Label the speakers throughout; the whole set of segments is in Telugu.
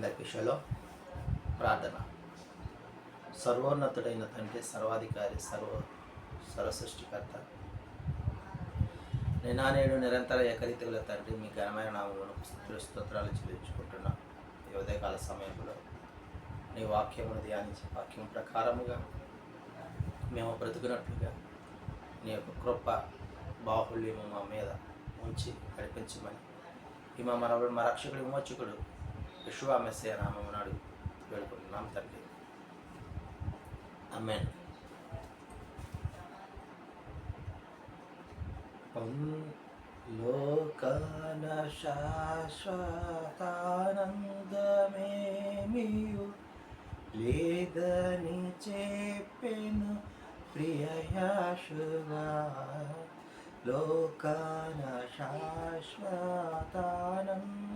Speaker 1: అందరి విషయంలో ప్రార్థన. సర్వోన్నతుడైన తండ్రి సర్వాధికారి సర్వ సర్వసృష్టికర్త. నిన్న నేడు నిరంతర ఏకరీతిగల తండ్రి మీ ఘనమైన నామమును స్తుతులు స్తోత్రాలు చెల్లించుకుంటున్నాం. ఈ ఉదయకాల సమయంలో నీ వాక్యమును ధ్యానించి వాక్యం ప్రకారముగా మేము బ్రతుకున్నట్లుగా నీ యొక్క కృప బాహుళ్యము మా మీద ఉంచి నడిపించమని. ఈ మా మన మా రక్షకుడు విమోచకుడు విశ్వామెస్సే నామము నాడు వేడుకుంటున్నాం తండ్రి. అమెన్ లోకాన శాశ్వతానందమేమియు లేదని చెప్పెను ప్రియయాశుగా లోకాన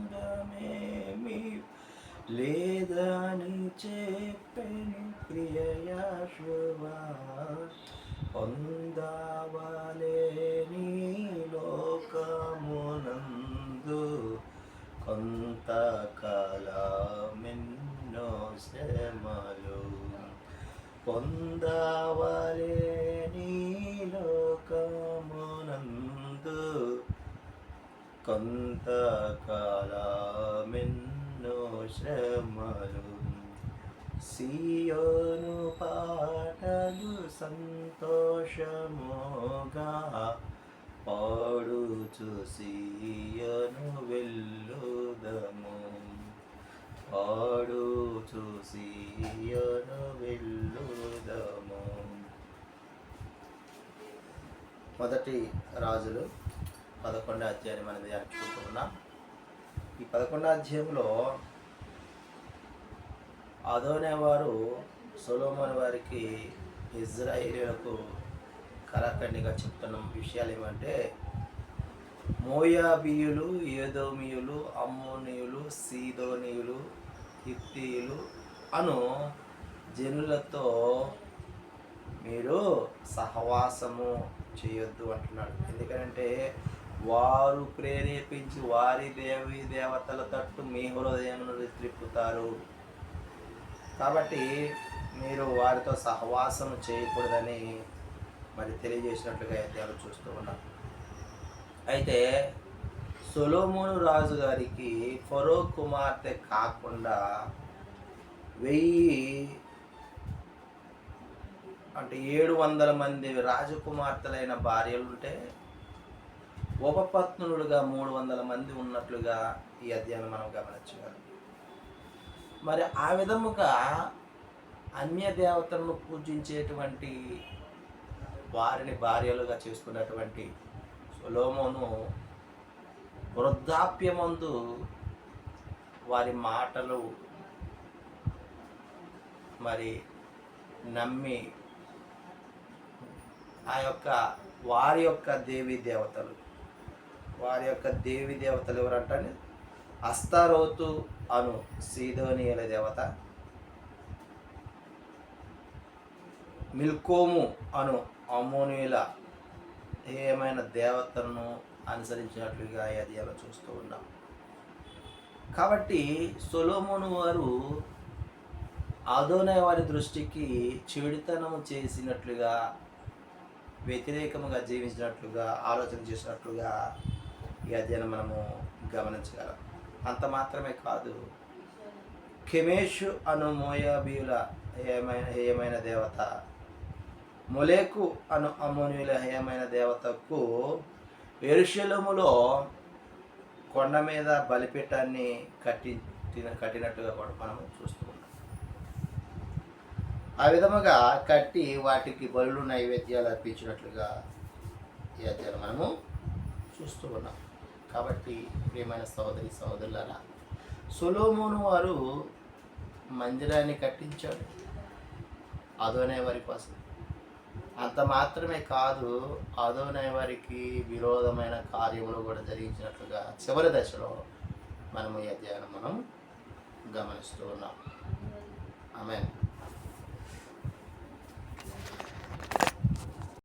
Speaker 1: శాశ్వతానందమేమి లేదని చెప్పని ప్రియయాశువా పొందవలేని లోకమునందు కొంతకాలమెన్నో శ్రమలు పొందవలే కొంతకాలమెన్నో శ్రమలు సియోను పాటలు సంతోషముగా పాడుచు సియోను వెళ్ళుదము పాడుచు సియోను వెళ్ళుదము మొదటి రాజులు పదకొండో అధ్యాయం అనేది ధ్యానించుకుంటున్నాం ఈ పదకొండో అధ్యాయంలో అదోనేవారు సొలోమోన్ వారికి ఇజ్రాయేలీలకు కళాఖండిగా చెప్తున్న విషయాలు ఏమంటే మోయాబీయులు ఏదోమియులు అమ్మోనియులు సీదోనియులు హిత్తీయులు అను జనులతో మీరు సహవాసము చేయొద్దు అంటున్నాడు. ఎందుకంటే వారు ప్రేరేపించి వారి దేవి దేవతల తట్టు మీ హృదయమును త్రిప్పుతారు. కాబట్టి మీరు వారితో సహవాసం చేయకూడదని మరి తెలియజేసినట్లుగా అధ్యాయులు చూస్తూ ఉన్నాం. అయితే సొలోమోను రాజు గారికి ఫరో కుమార్తె కాకుండా వెయ్యి అంటే ఏడు వందల మంది రాజకుమార్తెలైన భార్యలు ఉంటే ఉపపత్నులుగా మూడు వందల మంది ఉన్నట్లుగా ఈ అధ్యయనం మనం గమనించగలం. మరి ఆ విధముగా అన్య దేవతలను పూజించేటువంటి వారిని భార్యలుగా చేసుకున్నటువంటి సొలోమోను వృద్ధాప్యమందు వారి మాటలు మరి నమ్మి ఆ యొక్క వారి యొక్క దేవి దేవతలు వారి యొక్క దేవి దేవతలు ఎవరంటే అస్తారోతు అను సీదోనియల దేవత. మిల్కోము అను అమోనియుల ఏమైన దేవతలను అనుసరించినట్లుగా అది అలా చూస్తూ ఉన్నాం. కాబట్టి సొలోమోను వారు ఆదోనే వారి దృష్టికి చెడుతనం చేసినట్లుగా వ్యతిరేకముగా జీవించినట్లుగా ఆలోచన చేసినట్లుగా ఈ అధ్యయనం మనము గమనించగలం. అంత మాత్రమే కాదు. కెమేషు అను మోయాబీయుల హేయమైన హేయమైన దేవత. మొలేకు అను అమోనియుల హేయమైన దేవతకు ఎరుశలములో కొండ మీద బలిపీఠాన్ని కట్టిన కట్టినట్టుగా కూడా మనం చూస్తూ ఉన్నాం. ఆ విధముగా కట్టి వాటికి బలు నైవేద్యాలు అర్పించినట్లుగా ఈ అధ్యాయం మనము చూస్తూ ఉన్నాం. కాబట్టి ప్రియమైన సహోదరి సహోదరులారా సొలోమోను వారు మందిరాన్ని కట్టించాడు. అదోనే వారి కోసం. అంత మాత్రమే కాదు అదోనే వారికి విరోధమైన కార్యములు కూడా జరిగించినట్లుగా చివరి దశలో మనము ఈ అధ్యయనం మనం గమనిస్తూ ఉన్నాం. ఆమె